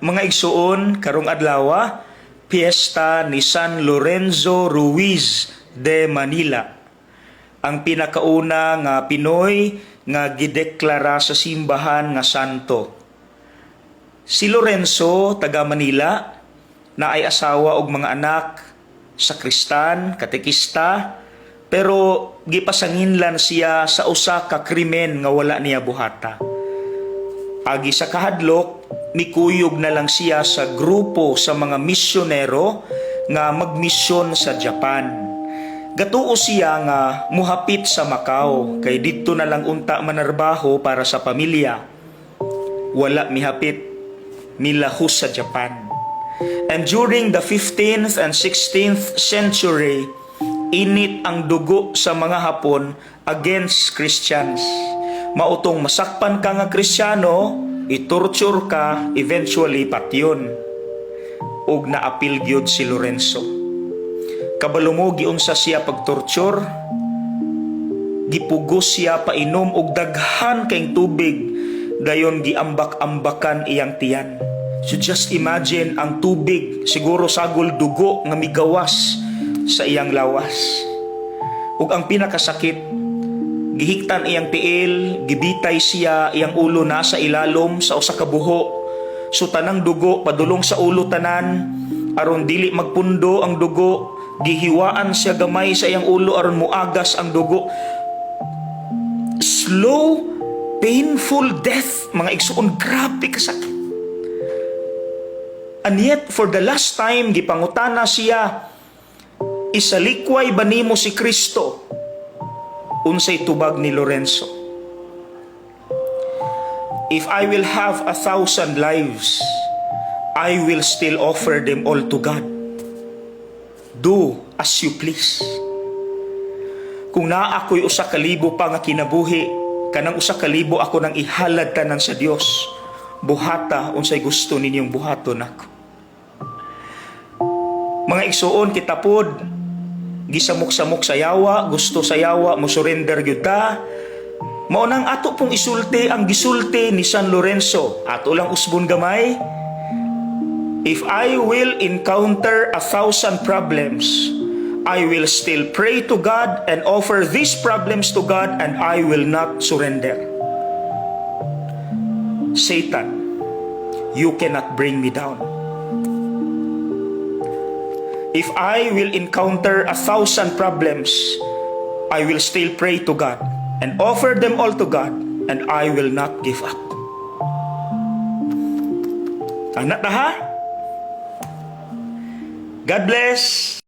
Mga igsuon, karong adlaw, piyesta ni San Lorenzo Ruiz de Manila. Ang pinakauna nga Pinoy nga gideklara sa simbahan nga santo. Si Lorenzo, taga Manila, na ay asawa og mga anak, sakristan, katekista, pero gipasanginlan siya sa usa ka krimen nga wala niya buhata. Agi sa kahadlok, mikuyog na lang siya sa grupo sa mga misyonero nga magmisyon sa Japan. Gatuo siya nga muhapit sa Macau kay didto na lang unta manarbaho para sa pamilya. Wala mihapit milahos sa Japan. And during the 15th and 16th century, init ang dugo sa mga Hapon against Christians. Mautong masakpan ka nga Kristiyano, itorture ka, eventually patyon. Ug naapil gyud si Lorenzo. Kabalo mo giunsa siya pagtorture, gipugos siya painom og daghan kayong tubig gayon giambak-ambakan iyang tiyan. So just imagine ang tubig siguro sagol dugo nga migawas sa iyang lawas. Ug ang pinakasakit gihiktan iyang tiil, gibitay siya iyang ulo nasa ilalom sa usa ka buho. So tanang dugo padulong sa ulo tanan aron dili magpundo ang dugo, gihiwaan siya gamay sa iyang ulo aron muagas ang dugo. Slow, painful death, mga igsuon, grabe kasakit. And yet, for the last time, gipangutana siya, isalikway ba nimo si Kristo? Unsay tubag ni Lorenzo. If I will have a thousand lives, I will still offer them all to God. Do as you please. Kung naa ako'y usa ka libo pa nga kinabuhi, kanang usa ka libo ako nang ihalad tanan sa Dios. Buhata unsay gusto ninyong buhaton ako. Mga igsuon kita pod gisamok-samok sa yawa, gusto sa yawa mo surrender gyud ta. Mao nang ato pong isulti ang gisulti ni San Lorenzo. Ato lang usbon gamay. If I will encounter a thousand problems, I will still pray to God and offer these problems to God and I will not surrender. Satan, you cannot bring me down. If I will encounter a thousand problems, I will still pray to God and offer them all to God and I will not give up. Anak na ha? God bless!